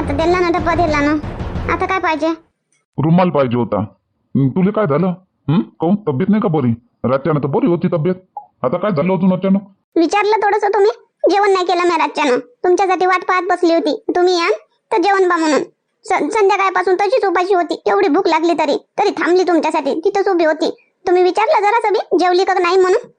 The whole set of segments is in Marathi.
आता दिला ना डब्बा दिला ना. आता काय पाहिजे? रुमाल पाहिजे होता. तुला काय झालं? हं काहून? तब्येत नाही का बरी? रातच्यानं तर बरी होती तब्येत. आता काय झालं अजून अचानक? विचारलं थोडस तुम्ही? जेवण नाही केलं मी रातच्यानं. तुमच्यासाठी वाट पाहत बसली होती. तुम्ही या तर जेवण बा म्हणून. स- संध्याकाळपासून तशीच उपाशी होती. एवढी भूक लागली तरी तरी थांबली तुमच्यासाठी. तिथंच उभी होती. तुम्ही विचारलं जरा सगळी जेवली का नाही म्हणून?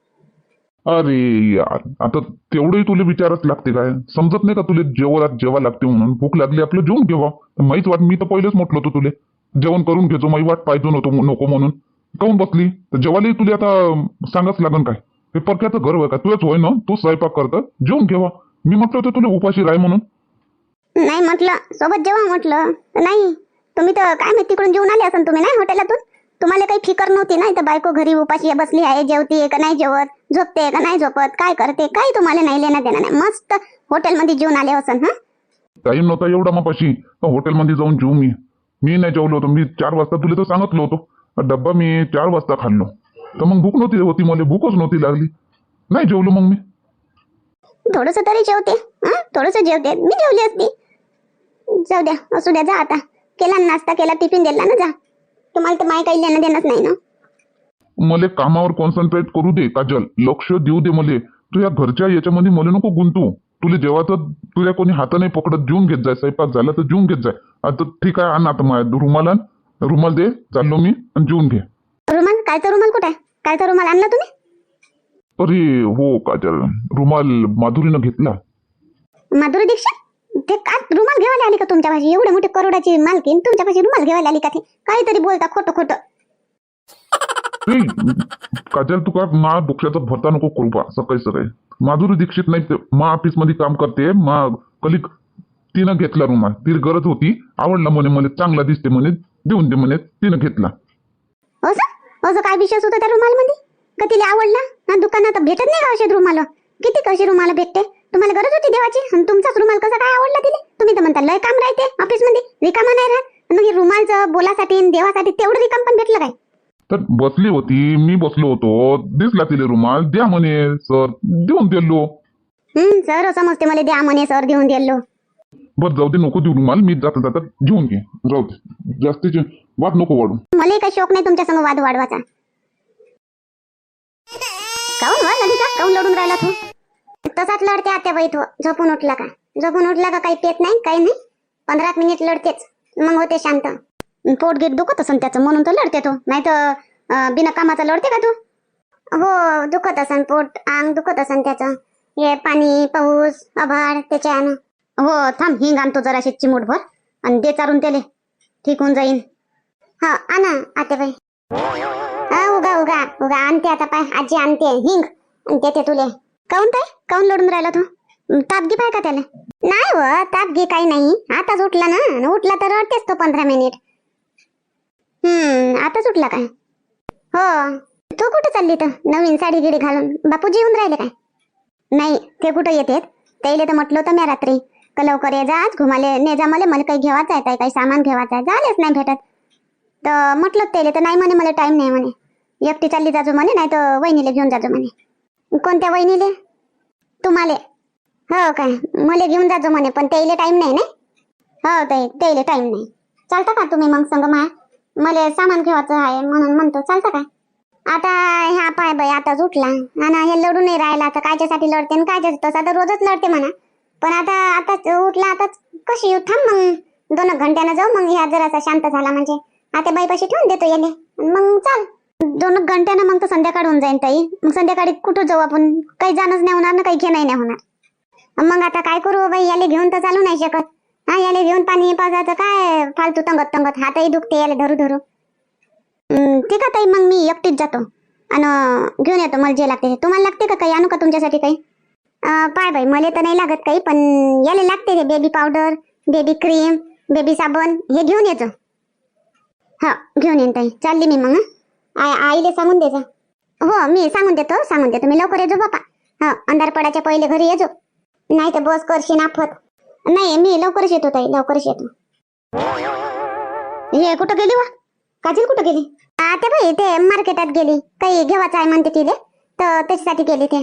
अरे यार आता तेवढंही तुला विचारच लागते काय? समजत नाही का तुला जेवणात जेवा लागते म्हणून? भूक लागली आपलं जेवून घेवा. माहीत वाट मी तर पहिलेच म्हटलं होतं तुले. जेवण करून घेतो माही वाट पाहिजे नव्हतो नको म्हणून. काऊन बसली? तर जेवायलाही तुला आता सांगाच लागन काय? हे परक्याचं घर होय का? तुझंच होय ना? तू स्वयंपाक करत जेवून घेवा. मी म्हटलं होतं तुला उपाशी राय म्हणून. नाही म्हटलं सोबत जेवा म्हटलं. नाही तुम्ही तर काय माहिती तिकडून जेवून आले असन तुम्ही नाही हॉटेलातून? तुम्हाला काही फिकर नव्हती नाही तर बायको घरी उपाशी बसली आहे जेवते का नाही जेवत झोपते का नाही झोपत काय करते काही तुम्हाला नाही लेणं देणं नाही. मस्त हॉटेलमध्ये जेवून आले असन हा? टाईम नव्हता एवढा मापाशी. हॉटेलमध्ये जाऊन जेऊ मी. मी नाही जेवलो होतो. मी चार वाजता तुला तर सांगितलं होतो. डब्बा मी चार वाजता खाल्लो. तर मग भूक नव्हती होती मला. भूकच नव्हती लागली. नाही जेवलो मग मी. थोडस तरी जेवते हा? थोडस जेवते. मी जेवली असती. जाऊ द्या असू द्या जा आता. केला ना नाश्ता केला टिफिन दिला ना जा. तुम्हाला तर माय काही लेणं देणंच नाही ना. मला कामावर कॉन्सन्ट्रेट करू दे काजल. लक्ष देऊ दे मले. तू या घरच्या याच्यामध्ये मला नको गुंतू तुला जेव्हा तर तुझ्या कोणी हात नाही पकडत जेवून घेत जाय स्वयंपाक झाला तर जेवून घेत जाय. आता ठीक आहे आण आता माझ्या रुमाल आण. रुमाल दे चाललो मी आणि जेवून घे. रुमाल? कायचा रुमाल कुठे? कायचा रुमाल आणला तुम्ही? अरे हो काजल. रुमाल माधुरीनं घेतला. माधुरी दीक्षित? ते का रुमाल घेवायला आली का तुमच्या भाषी एवढे मोठे करोडाची मालकीन तुमच्या भाषी रुमाल घेवायला आली का ते? काहीतरी बोलता खोटं खोटं. काजल तुका मा डोक्याचा भरता नको करू बा सकाळी सकाळी. माधुरी दीक्षित नाही ते मा ऑफिसमध्ये काम करते मा कलिक तिनं घेतला रुमाल. ती गरज होती आवडला म्हणे म्हणे चांगला दिसते म्हणे देऊन दे म्हणे तिनं घेतला. असं? असं काय विशेष होतं त्या रुमाल मध्ये का तिला आवडला? हा दुकानात भेटत नाही का असे रुमाल? किती कशी रुमाल भेटते? तुम्हाला गरज होती देवाची? आणि तुमचाच रुमाल कसा काय आवडला तिला? तुम्ही तर म्हणता लय काम राहते ऑफिसमध्ये रिकामा नाही राहत. मग हे रुमालचं बोलासाठी आणि देवासाठी तेवढं रिकाम पण भेटलं काय? तर बसली होती मी बसलो होतो. दिसला तिले रुमाल द्या म्हणे सर. देऊन दिलो हम्म सर समजते मला द्या म्हणे सर घेऊन दिलो बरं जाऊ दे नको देऊ रुमाल. मी जाता जाता घेऊन घे. जाऊ दे. जास्तीचे वाद नको वाढू. मला काही शोक नाही तुमच्या संग वाद वाढवायचा. काऊन वा ललिता? काऊन लढून राहिला तू? तसाच लढते आत्याबाई तो. झोपून उठला का? झोपून उठला का काही पेत नाही काही नाही. पंधरा मिनिट लढतेच. मग होते शांत. पोट गेट दुखत असन त्याचं म्हणून तो लढते तो. नाही तर बिना कामाचा लढते का तू? हो दुखत असन पोट अंग दुखत असन त्याचं. हे पाणी पाऊस आभाळ त्याच्यानं हो थांब हिंग आणतो जराशी चिमूटभर आणि दे चारून त्याले. ठीक होऊन जाईन. हा आणा आत्याबाई हा उगा उगा. उगा आणते आता पाय. आजी आणते हिंग. आणि देते तुले. काऊन ताई? काऊन लढून राहिला तू? ताप घे पाय का त्याला? नाही व ताप घे काही नाही. आताच उठला ना. उठला तर रडतेच तो पंधरा मिनिट. हम्म आताच उठला काय? हो. तू कुठे चालली तर नवीन साडी गिडी घालून. बापूजी येऊन राहिले काय? नाही ते कुठं येतेत? त्याला तर म्हटलं होतं मी रात्री. का लवकर ये जा आज घुमाले ने जा मला मला काही घेवायचं आहे काही सामान घेवायचं आहे. झालेच नाही भेटत. तर म्हटलं त्याला तर नाही म्हणे मला टाइम नाही म्हणे. एकटी चालली जाजो म्हणे नाही तर वहिनीला घेऊन जाजो म्हणे. कोणत्या वहिनीले? तुम्हाला. हो काय मला घेऊन जाजो म्हणे पण त्याला टाइम नाही ना? हो ताई त्याला टाइम नाही. चालतं का तुम्ही मग संग मा मला सामान घेवायचं आहे म्हणून म्हणतो चालतं का? आता ह्या पाय बाई आताच उठला. आणि हे लढू नाही राहिला आता कायच्यासाठी लढते आणि कायच्या तसा तर रोजच लढते म्हणा. पण आता आताच उठला आताच कशी येऊ? थांब मग. दोन घंट्यानं जाऊ मग. ह्या जरासा शांत झाला म्हणजे. आता बाईपाशी ठेवून देतो याने मग चाल. दोन एक घंट्यानं मग तर संध्याकाळ होऊन जाईन ताई. मग संध्याकाळी कुठं जाऊ आपण? काही जाणंच नाही होणार ना काही घेणं नाही होणार. मग आता काय करू हो बाई? याले घेऊन तर चालू नाही शकत. हा याले घेऊन पाणी पाजायचं काय फालतू तंगत तंगत हातही दुखते याले धरू धरू ठीक आहे ताई मग मी एकटीच जातो. आणि घेऊन येतो मला जे लागते तुम्हाला लागते का काही? आणू का तुमच्यासाठी काही? पाय बाई मला तर नाही लागत काही पण याला लागते ते baby powder baby cream baby साबण हे घेऊन येतो. हा घेऊन येईन ताई. चालली मी मग आईले सांगून दे जा. हो मी सांगून देतो सांगून देतो. मी लवकर येजो बापा हा हो, अंधार पडायच्या पहिले घरी येजो. नाही तर बस करशी नाफत नाही मी लवकरच येतो ताई लवकरच येतो. हे कुठं गेली वा? काजल कुठं गेली? आता बाई ते मार्केटात गेली. काही घेवाचं आहे म्हणते तिले. तर त्याच्यासाठी गेली ते.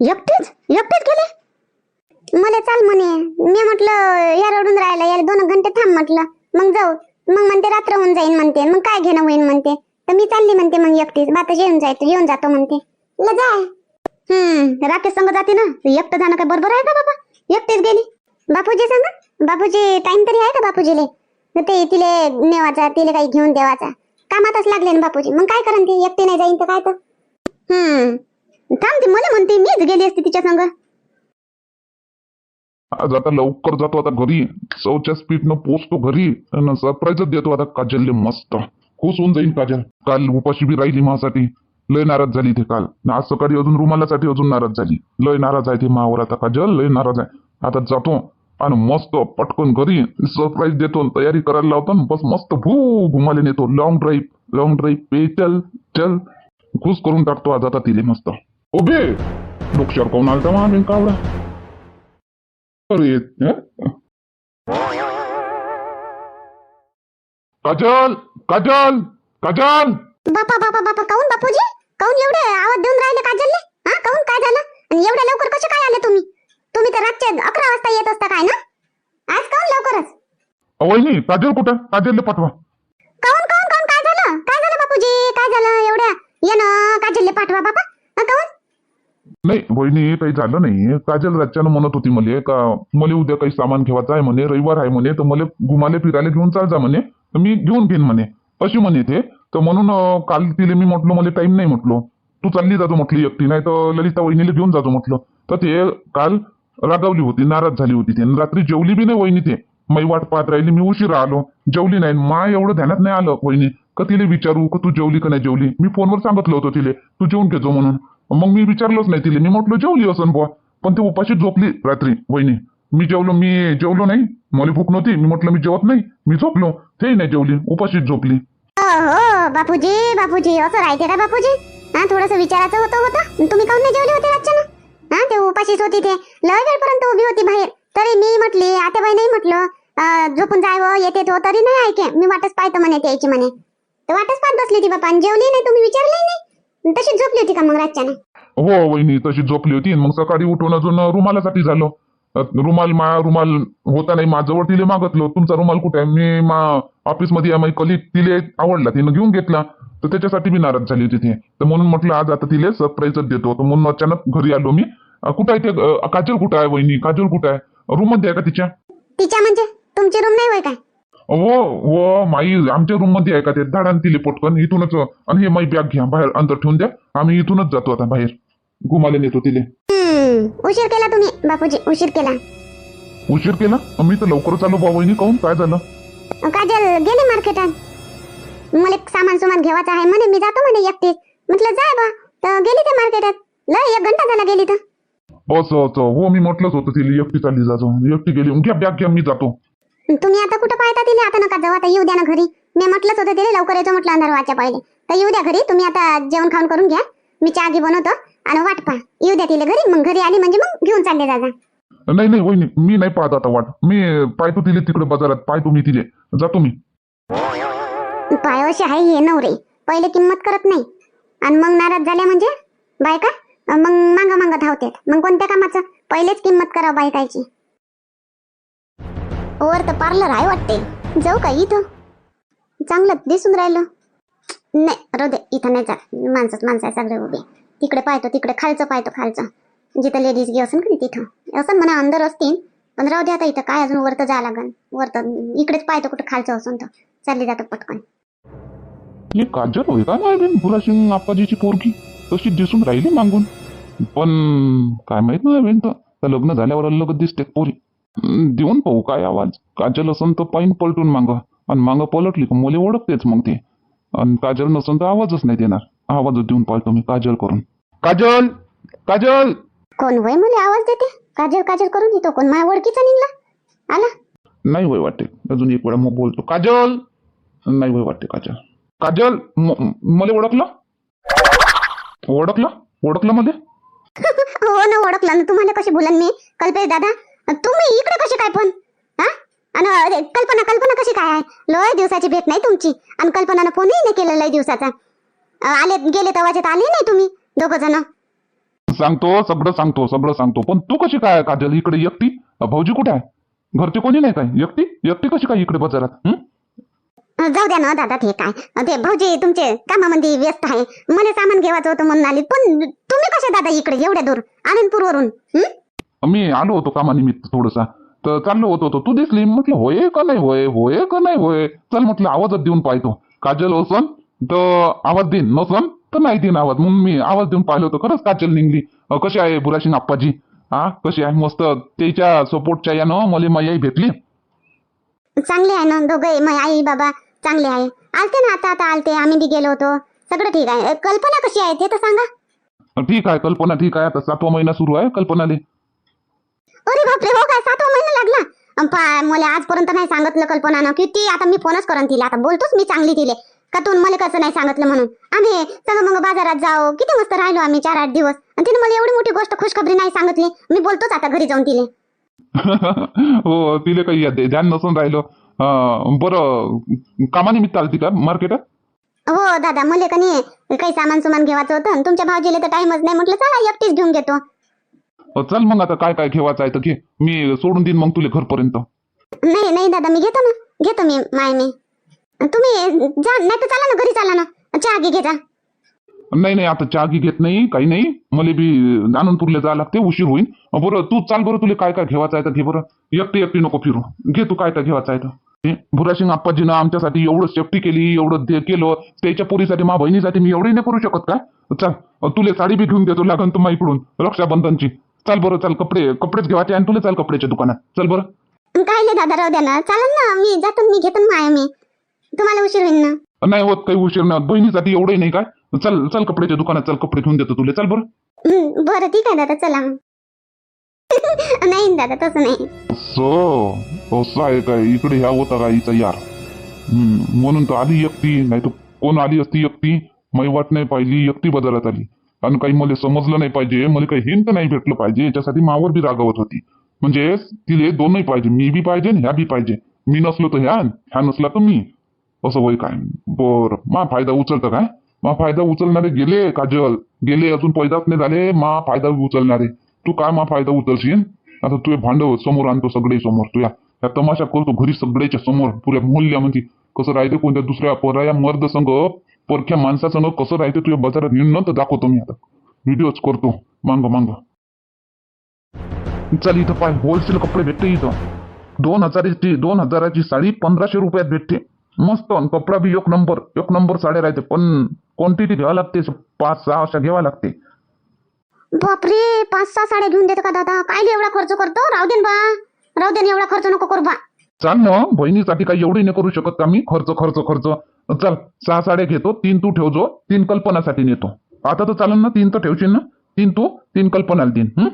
एकटीच? एकटीच गेली? मला चाल म्हणे. मी म्हटलं या रडून राहिला याला दोन घंटे थांब म्हटलं. मग जाऊ. मग म्हणते रात्र होऊन जाईन म्हणते. मग काय घेणं होईन म्हणते. तर मी चालली म्हणते मग एकटीच. बात येऊन जायचं येऊन जातो म्हणते. ल जाय हम्म राकेश संग जाते ना? एकटं जाणं काय बरोबर आहे का बाबा? एकटीच गेली. बापूजी सांगा? बापूजी टाइम तरी आहे का बापूजीले? ते तिले नेवाचा तिले काही घेऊन देवाचा. कामातच लागले ना बापूजी. मग काय करण ते? एकटी नाही जाईन तर काय तर? हम्म. थांब ती मला म्हणते मीच गेली असते तिच्या संग. आज आता लवकर जातो आता घरी. चौच्या स्पीडनं पोचतो घरी. आणि सरप्राईजच देतो आता काजलले मस्त. खुश होऊन जाईन काजल काल उपाशी बी राहिली माझ्यासाठी. लय नाराज झाली ते काल. आज सकाळी अजून रुमालासाठी अजून नाराज झाली. लय नाराज आहे ते मावर आता काजल लय नाराज आहे. आता जातो आणि मस्त पटकन घरी सरप्राईज देतो आणि तयारी करायला लावतो आणि बस मस्त भू घुमाले नेतो. लॉंग ड्राईव्ह लॉंग ड्राईव्ह पे चल चल. खुश करून टाकतो आज आता तिले मस्त. उभे. डोक्यावर कोण आलता मग आम्ही कावडा? अरे काजल काजल काजल. बापा बापा बापा काऊन बापूजी? काऊन एवढे आवाज देऊन राहिले काजलले? हा काऊन? काय झालं? आणि एवढ्या लवकर कसे काय आले तुम्ही? तुम्ही तर रातचे अकरा वाजता येत असता काय ना? आज काऊन लवकरच? वहिनी काजल कुठं? काजलले पाठवा. काऊन काऊन काऊन? काय झालं? काय झालं बापूजी? काय झालं एवढ्या? ये ना काजलले पाठवा बापा. हा, काऊन? नाही वहिनी काही झालं नाही. काजल रातच्यानं म्हणत होती मले का मला उद्या काही सामान ठेवायचं आहे म्हणे रविवार आहे म्हणे तर मला घुमाले फिरायला घेऊन चाल जा म्हणे. मी घेऊन घेईन म्हणे. अशी म्हणे ते. तर म्हणून काल तिले मी म्हटलो मला टाइम नाही म्हटलो. तू चालली जातो म्हटली एकटी नाही तर ललिता वहिनीला घेऊन जातो म्हटलं. तर ते काल रागावली होती नाराज झाली होती ते. रात्री जेवली बी नाही वहिनी ते. मै वाट पाहत राहिली मी उशिरा आलो. जेवली नाही. मा एवढं ध्यानात नाही आलं वहिनी. का तिले विचारू का तू जेवली का नाही जेवली? मी फोनवर सांगितलं होतं तिले तू जेवून घेतो म्हणून. मग मी विचारलोच नाही तिले. मी म्हटलं जेवली असं बुवा. पण ते उपाशी झोपली रात्री वहिनी. मी जेवलो मी जेवलो नाही. मला भूक नव्हती. मी म्हटलं मी जेवत नाही. मी झोपलो. तेही नाही जेवली. उपाशीच झोपली. हो बापूजी बापूजी असं राहते का बापूजी? हा थोडस विचारायचं होतं होतं. तुम्ही काऊन नाही जेवले होते रातच्या हा ते उपाशीच होती ते. लय वेळपर्यंत उभी होती बाहेर. तरी मी म्हटली आत्याबाई नाही म्हटलं झोपून जावं येते तो तरी नाही ऐके. मी वाटच पाहतो म्हणे त्याची म्हणे. तर वाटच पाहत बसली ती बापा. जेवली नाही तुम्ही विचारलंही नाही? तशीच झोपली होती का मग रातच्यानं? हो वहिनी तशी झोपली होती. मग सकाळी उठून अजून रुमालासाठी झालो. रुमाल मा रुमाल होता नाही माझ्याजवळ तिले मागितलं. तुमचा रुमाल कुठे आहे? मी मा ऑफिसमध्ये आहे, माझी कलिक तिले आवडला तिनं घेऊन घेतला. तर त्याच्यासाठी मी नाराज झाली होती ते तर म्हणून म्हटलं आज आता तिले सरप्राईजच देतो. तर म्हणून अचानक घरी आलो मी. कुठं आहे ते? काजल कुठं आहे वहिनी? काजल कुठं आहे? रूममध्ये आहे का तिच्या? तिच्या म्हणजे? तुमची रूम नाही होय काय? हो हो माई आमच्या रूममध्ये आहे का ते? धाडान तिले पटकन इथूनच. आणि हे माई बॅग घ्या बाहेर अंदर ठेवून द्या. आम्ही इथूनच जातो आता बाहेर. घुमाले नेतो तिले. हम्म, उशीर केला तुम्ही बापूजी उशीर केला. उशीर केला? मी तर लवकरच आलो बा वहिनी काहून? काय झालं? काजल गेली मार्केटात मला सामान सुमान घेवायचं आहे म्हणे मी जातो म्हणे एकटीच म्हटलं जाय बा तर गेली ते मार्केटात लय एक घंटा झाला गेली तर. असं हो मी म्हटलंच होतं तिला एकटी चालली जातो एकटी गेली घ्या बॅग घ्या मी जातो. तुम्ही आता कुठं पाहता तिने आता नका जाऊ आता येऊ द्या ना घरी. मी म्हटलंच होतं तिने लवकर येतो म्हटलं अंधार व्हायच्या पहिले तर येऊ द्या घरी तुम्ही आता जेवण खाऊन करून घ्या. मी चहा घी बनवतो. आणि वाट पहा. येऊ द्या तिला घरी मग घरी आली म्हणजे मग घेऊन चालले जा नाही नाही वहिनी मी नाही पाहत आता वाट. मी पाहतो तिले तिकडे बाजारात पाहतो मी तिले. जातो मी पाय असे आहे हे नवरे. पहिले किंमत करत नाही. आणि मग नाराज झाल्या म्हणजे? बायका? मग मांग मांग धावतात. मग कोणत्या कामाचं? पहिलेच किंमत करावं बायकायची. वर तर पार्लर आहे वाटते. जाऊ का इथं? चांगलं दिसून राहिलं. नाही राहू दे इथं नाही जात. माणसंच माणसं आहे सगळे उभे. तिकडे पाहतो तिकडे खालचं पाहतो खालचं. जिथं लेडीज गे असेल की तिथं. असं म्हणा अंदर असतील पण राहू दे आता इथं काय अजून वरतं जावं लागन? वरतं इकडेच पाहतो कुठं खालचं असून तर. चालली जातो पटकन. हे काजल होय का नाही बुरासिंग आप्पाजीची पोरगी? तशी दिसून राहिली मागून. पण काय माहीत नाही बिन तर लग्न झाल्यावर अलगच दिसते पोरी. देऊन पाहू काय आवाज. काजल असन तर पाईन पलटून मांग. आणि मांग पलटली का मुले ओळखतेच मग ते. आणि काजल नसून तर आवाजच नाही देणार. आवाजच देऊन पाहतो मी. काजल करून. काजल! काजल! कोण वय मला आवाज देते? काजल काजल करून देतो कोण? माझ्या ओळखीचा निघला. आला. नाही वय वाटते. अजून एक वेळा मग बोलतो. काजल! नाही वय वाटते काजल. काजल मला ओळखलं? ओळखलं? ओळखलं मला? हो ना ओळखला. ना तुम्हाला कशी बोलन मी? कल्पेश दादा? तुम्ही इकडे कसे काय पण? हा? आणि कल्पना कल्पना कशी काय आहे? लय दिवसाची भेट नाही तुमची. आणि कल्पनानं फोनही नाही केलं लय दिवसाचा. आले गेले तवाचे तर आले नाही तुम्ही दोघ जण. सांगतो सगळं सांगतो सगळं सांगतो. पण तू कशी काय काजल इकडे एकटी? अ, भाऊजी कुठे आहे? घरचे कोणी नाही काय? एकटी? एकटी कशी काय इकडे बाजारात हं? जाऊ द्या ना दादा ते काय? ते भाऊजी तुमचे कामामध्ये व्यस्त आहे. मला सामान घेवायचं होतं म्हणून आली. पण तुम्ही कसे दादा इकडे एवढ्या दूर? आनंदपूरवरून हं? मी आलो होतो कामानिमित्त थोडसा. तर चाललो होतो तो तू दिसली? म्हटलं होय का नाही होय होय का नाही होय? चल म्हटलं आवाजच देऊन पाहतो. काजल असन तर आवाज देईन. नसन तर नाही देईन आवाज. म्हणून मी आवाज देऊन पाहिलं होतं. खरंच काजल निघली कशी आहे बुराशिंग आप्पाजी? हा कशी आहे? मस्त त्याच्या सपोर्टच्या यानं मला मायाही भेटली. चांगले आहे ना दोघे मग आई बाबा चांगले आहे. आलते ना आता आता आलते. आम्ही बी गेलो होतो. सगळं ठीक आहे. कल्पना कशी आहे ते तर सांगा. ठीक आहे. कल्पना ठीक आहे. आता सातवा महिना सुरू आहे कल्पनाले. अरे बापरे हो काय? सातवा महिना लागला. अं, पा मला आजपर्यंत नाही सांगितलं कल्पनानं. किती? आता मी फोनच करन तिला. आता बोलतोच मी चांगली तिले. का तू मला कसं नाही सांगितलं म्हणून? आम्ही सगळं मग बाजारात जाऊ. किती मस्त राहिलो आम्ही चार आठ दिवस. आणि तिने मला एवढी मोठी गोष्ट खुशखबरी नाही सांगितली. मी बोलतोच आता घरी जाऊन तिले. हो तिले काही ध्यान नसून राहिलं. बरं कामानिमित्त आलती का मार्केटात हो दादा मला का नाही काही सामान सुमान घेवायचं होतं आणि तुमच्या भाऊजीला तर टाइमच नाही म्हटलं चला एकटीच घेऊन घेतो. चल मग आता काय काय घेवायचं आहे तर घे. मी सोडून देईन मग तुला घरपर्यंत. नाही नाही दादा मी घेतो ना. घेतो मी माय मी. तुम्ही जा नाही तर चला ना घरी चला ना. चहा घे घे जा. नाही नाही आता चहा घेत नाही काही नाही. मला बी आनंदपूरला जायला लागते उशीर होईल बरं तू चाल बरं तुला काय काय घेवायचं आहे तर घे बरं. एकटी एकटी नको फिरू. घे तू काय काय घेवायचं आहे तर. भुरासिंग आप्पाजीनं आमच्यासाठी एवढं सेफ्टी केली एवढं ते केलं. त्याच्या पोरीसाठी मा बहिणीसाठी मी एवढी नाही करू शकत का? चल तुला साडी बी घेऊन देतो लागन तर इकडून रक्षाबंधनची. चाल बरं चाल कपडे कपडेच घेवायचे आणि तुला चाल कपड्याच्या दुकानात. चल बरं. काय दादा राहू द्या ना. चालेल ना मी जातो मी घेतो माय मी. तुम्हाला उशीर होईल ना? नाही होत काही उशीर नाही होत. बहिणीसाठी एवढंही नाही काय चल चल कपड्याच्या दुकानात चल कपडे घेऊन देतो तुला. चल बरं. हं, बरं ठीक आहे दादा चला मग. नाही दादा तसं नाही. असं? असं आहे काय? इकडे ह्या होता का हिचा यार? हम्म, म्हणून तर आली एकटी. नाही तर कोण आली असती एकटी? मै वाट नाही पाहिली एकटी बाजारात आली. आणि काही मला समजलं नाही पाहिजे मला काही हिंट नाही भेटलं पाहिजे. याच्यासाठी मावर बी रागवत होती. म्हणजे तिले दोनही पाहिजे मी बी पाहिजे आणि ह्या बी पाहिजे. मी नसलो तर ह्या ह्या नसला तर मी. असं वय काय? बर. मा फायदा उचलतं काय? मा फायदा उचलणारे गेले काजल. गेले अजून पैदाच नाही झाले मा फायदा उचलणारे. तू काय मा फायदा उचलशील? आता तुझे भांडव समोर आणतो सगळे समोर. तुया ह्या तमाशा करतो घरी सगळ्याच्या समोर. पुऱ्या म्हणजे कसं राहते कोणत्या दुसऱ्या पराया मर्द संघ परख्या माणसासंग कसं राहते तुझ्या बाजारात येऊन तर दाखवतो मी आता. व्हिडिओच करतो. मांग मांग. चल इथं पाय. होलसेल कपडे भेटते इथं. दोन हजाराची दोन हजाराची साडी पंधराशे रुपयात भेटते. मस्त आणि कपडा बी एक नंबर एक नंबर साड्या राहते पण क्वांटिटी घ्यावं लागते पाच सहा अशा घ्याव्या लागते. बापरे पाच सहा साड्या घेऊन देतो का दादा? काय एवढा खर्च करतो? राहू दे बा. राहू दे एवढा खर्च नको करू बा. चाल ना बहिणीसाठी काही एवढी नाही करू शकत का मी खर्च खर्च खर्च. चल सहा साड्या घेतो तीन तू ठेवजो तीन कल्पनासाठी नेतो. आता तर चालेल ना तीन तर ठेवशील ना? तीन तू तीन कल्पनाला हं?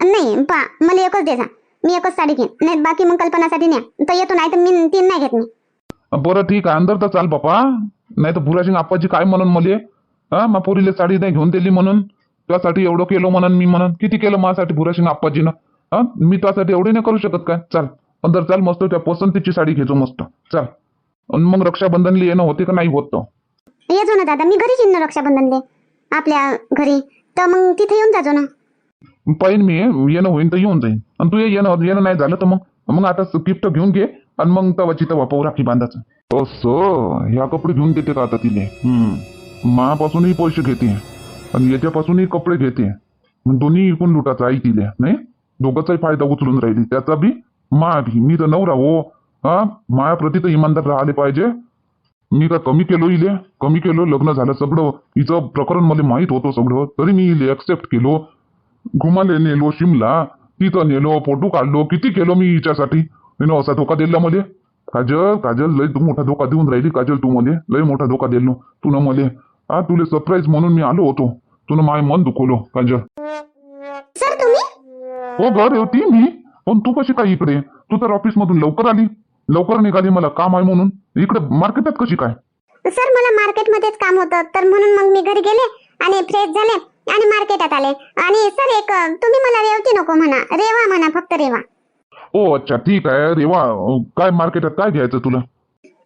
नाही पा मला एकच दे जा. मी एकच साडी घेईन. नाही बाकी मग कल्पनासाठी न्या. तर येतो नाही तर मी तीन नाही घेत मी. बरं ठीक आहे अंदर तर चाल बापा. नाही तर भुरासिंग आप्पाजी काय म्हणून मले? हा मा पोरीले साडी नाही घेऊन दिली म्हणून. त्यासाठी एवढं केलं म्हणून मी म्हणून. किती केलं माझ्यासाठी भुरासिंग आप्पाजीनं? हा मी त्यासाठी एवढे नाही करू शकत काय? चाल. अंदर चाल मस्त त्या पसंतीची साडी घेतो मस्त. चाल. मग रक्षाबंधनला येणं होते का नाही होत? येतो ना दादा मी घरीच येईन ना रक्षाबंधनले. आपल्या घरी. तर मग तिथे येऊन जाजो ना. पाहिन मी येणं होईन तर येऊन जाईन. आणि तू येणं येणं नाही झालं तर मग. मग आता गिफ्ट घेऊन घे. आणि मग तवाची तवा पाहू राखी बांधायचं. असं ह्या कपडे घेऊन देते का आता तिले? हम्म. मापासूनही पैसे घेते. आणि याच्यापासूनही कपडे घेते. दोन्ही इकून लुटाचा आई तिले नाही? दोघांचाही फायदा उचलून राहिली. त्याचा बी मा बी मी तर नवरा हो. हा? मायाप्रती तर इमानदार राहिले पाहिजे. मी का कमी केलो इले. कमी केलो लग्न झालं सगळं. हिचं प्रकरण मला माहीत होतं सगळं. तरी मी इले एक्सेप्ट केलो. घुमाले नेलो शिमला. तिथं नेलो फोटो काढलो. किती केलो मी हिच्यासाठी? तिनं असा धोका दिला मले काजल काजल लय तू मोठा धोका देऊन राहिली काजल तू मले लय मोठा धोका दिलो तुनं मले हा तुले सरप्राईज म्हणून मी आलो होतो. तुनं माय मन दुखवलो काजल. हो घर होती मी. पण तू कशी काय इकडे? तू तर ऑफिस मधून लवकर आली. लवकर निघाली मला काम आहे म्हणून. इकडे मार्केटात कशी काय? सर मला मार्केटमध्येच काम होतं. तर म्हणून मग मी घरी गेले आणि फ्रेश झाले आणि मार्केटात आले. आणि सर एक तुम्ही मला रेवती नको म्हणा. रेवा म्हणा फक्त रेवा. ओ अच्छा ठीक आहे. रेवा अं, काय मार्केटात काय घ्यायचं तुला?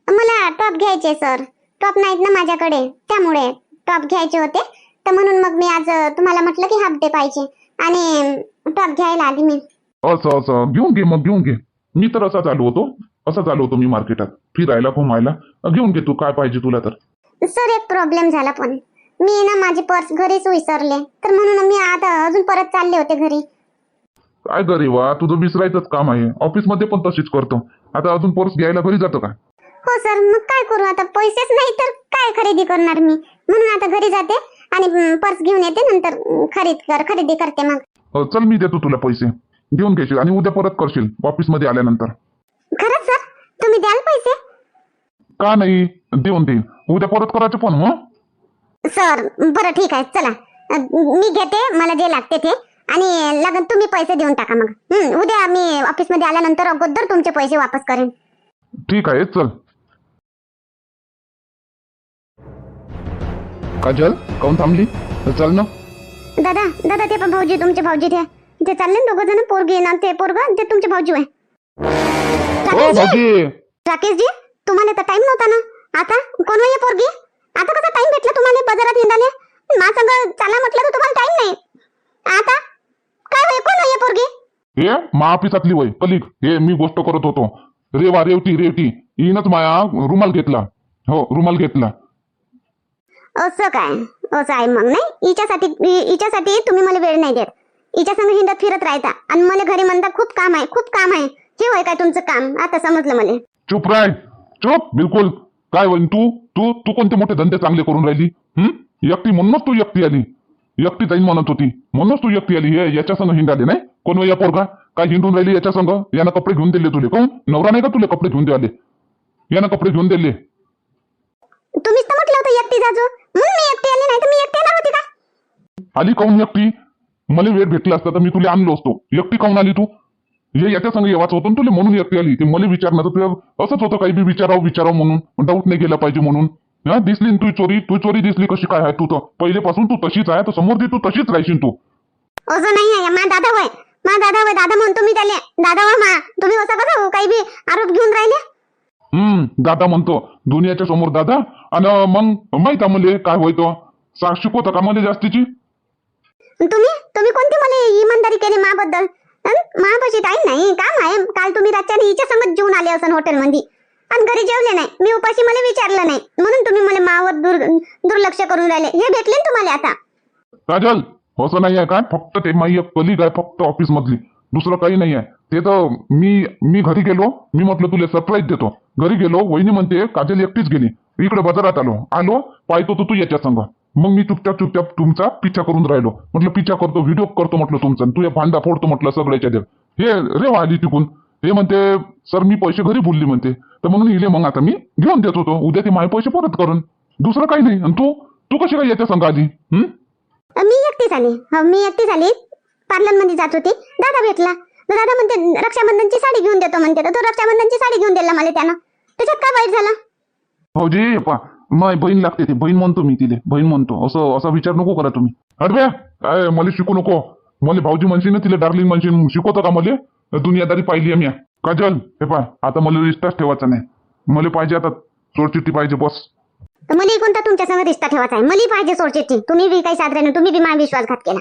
मला टॉप घ्यायचे सर टॉप नाहीत ना माझ्याकडे. त्यामुळे टॉप घ्यायचे होते. तर म्हणून मग मी आज तुम्हाला म्हटलं की हाफ डे पाहिजे. आणि टॉप घ्यायला आली मी. असं असं. घेऊन घे मग घेऊन घे. मी तर असाच आलो होतो. असाच आलो होतो मी मार्केटात फिरायला घुमायला. घेऊन घे तू काय पाहिजे तुला तर. सर एक प्रॉब्लेम झाला पण. मी ना माझी पर्स घरीच विसरले. तर म्हणून मी आता अजून परत चालले होते घरी. काय गरीब वा तुझं विसरायचंच काम आहे. ऑफिसमध्ये पण तशीच करतो. आता अजून पर्स घ्यायला घरी जातो का? हो सर मग काय करू? आता पैसेच नाही तर काय खरेदी करणार मी? म्हणून आता घरी जाते आणि पर्स घेऊन येते नंतर खरीद कर खरेदी करते मग. अ, चल मी देतो तुला पैसे. घेऊन घेशील आणि उद्या परत करशील ऑफिसमध्ये आल्यानंतर. खरंच सर? तुम्ही द्याल पैसे? का नाही? देऊन देईल उद्या परत करायचं पण मग सर बरं ठीक आहे चला. मी घेते मला जे लागते ते. आणि लागन तुम्ही पैसे देऊन टाका मग. हं, उद्या मी ऑफिसमध्ये आल्यानंतर अगोदर तुमचे पैसे वापस करेन. ठीक आहे चल. काजल काऊन थांबली? चल ना. दादा दादा ते पण भाऊजी तुमचे भाऊजी ते ते चालले ना दोघं जण पोरगी ना ते पोरग ते तुमचे भाऊजी आहे. राकेशजी? भाऊजी. राकेशजी तुम्हाला तर टाइम नव्हता ना. आता कोण आहे पोरगी? आता कसा टाइम भेटला तुम्हाला? बाजारात हिंडाले? मा संग चला म्हटलं तर तुम्हाला टाइम नाही. आता काय होय कोण आहे पोरगी? हे? महाऑफिसातली वय कलिक हे मी गोष्ट करत होतो. रेवा रेवटी रेवटी हिनच माया रुमाल घेतला. हो रुमाल घेतला. असं काय? असं आहे मग नाही? हिच्यासाठी हिच्यासाठी तुम्ही मला वेळ नाही देत. हिच्या संग हिंडत फिरत राहता. आणि मला घरी म्हणता खूप काम आहे खूप काम आहे. हे होय काय तुमचं काम? आता समजलं मला. चुप राय. चुप बिलकुल. काय होईन तू? तू तू कोणते मोठे धंदे चांगले करून राहिली? हं? एकटी म्हणूनच तू एकटी आली. एकटी जाईन म्हणत होती. म्हणूनच तू एकटी आली हे याच्या संग हिंडाली नाही? कोण हो या पोरगा? काय हिंडून राहिली याच्या संग? यानं कपडे घेऊन दिले तुले. कोण नवरा नाही का तुले कपडे घेऊन द्याले यानं कपडे घेऊन दिले. तुम्हीच तर म्हटलं होतं एकटी जाजो म्हणून मी एकटी आली नाही. तर मी एकटी येणार होती का? आली काऊन एकटी? मला वेळ भेटला असता तर मी तुला आणलो असतो. एकटी काऊन आली तू? हे याच्या संग येवाच होतं ना तुला? म्हणून एकटी आली. ते मला विचारणार तुला असंच होतं काही बी विचारावं विचारावं म्हणून. डाऊट नाही गेला पाहिजे म्हणून. हा दिसली ना तू चोरी तू चोरी दिसली कशी काय आहे तू तर? पहिलेपासून तू तशीच आहे तर समोर दे तू तशीच राहशील तू. असं नाही आहे मा दादा वय मा दादा वय दादा म्हणतो मी त्याला दादा वा मा तुम्ही असं कसं काही बी आरोप घेऊन राहिले? हम्म दादा म्हणतो दुनियाच्या समोर दादा आणि मग माहीत मले काय होय तो? सा शिकवता का मला जास्तीची? तुम्ही तुम्ही कोणती मला इमानदारी केली माबद्दल? महापाशी टाईम नाही काम आहे. काल तुम्ही रातच्याने हिच्या संगत जेवून आले असन हॉटेलमध्ये आणि घरी जेवले नाही. मी उपाशी मला विचारलं नाही. म्हणून तुम्ही मला मावर दुर दुर्लक्ष करून राहिले. हे भेटले ना तुम्हाला आता? काजल असं नाही आहे काय फक्त ते माई एक कलिग आहे फक्त ऑफिस मधली. दुसरं काही नाही आहे. ते तर मी मी घरी गेलो. मी म्हटलं तुला सरप्राईज देतो. घरी गेलो वहिनी म्हणते काजल एकटीच गेली. इकडे बाजारात आलो. आलो पाहतो तर तू याच्या संघ मग मी चुपचाप चुपचाप तुमचा पिछा करून राहिलो. म्हटलं पिछा करतो व्हिडिओ करतो म्हटलं तुमचा. तू भांडा फोडतो म्हटलं सगळ्याच्या देव. हे रे आली तिकून. हे म्हणते सर मी पैसे घरी बोलली म्हणते. तर म्हणून हिले मग आता मी घेऊन देत होतो. उद्या ते माझे पैसे परत करून. दुसरं काही नाही. आणि तू तू कशी काय संग आली हं? मी एकटीच आली. हो मी एकटीच आली. पार्लरमध्ये जात होती. दादा भेटला. तर दादा म्हणते रक्षाबंधनची साडी घेऊन देतो म्हणते. तर तो रक्षाबंधनची साडी घेऊन दिला मला त्यानं. त्याच्यात काय वाईट झालं? भाऊजी पा माय बहीण लागते ती. बहीण म्हणतो मी तिले. बहीण म्हणतो. असं असा विचार नको करा तुम्ही. अडव्या काय मला शिकू नको. मला भाऊजी म्हणशील ना तिला डार्लिंग म्हणशील शिकवतो का मला? दुनियादारी पाहिली आहे मी. काजल हे पा आता मला रिस्टाच ठेवायचा नाही. मला पाहिजे आता चोरचिट्टी पाहिजे बस. मला कोणता तुमच्या संग रिश्ता ठेवायचा आहे? मला पाहिजे सोडचिठ्ठी तुम्ही बी काही साजरे तुम्ही बी माझा विश्वासघात केला.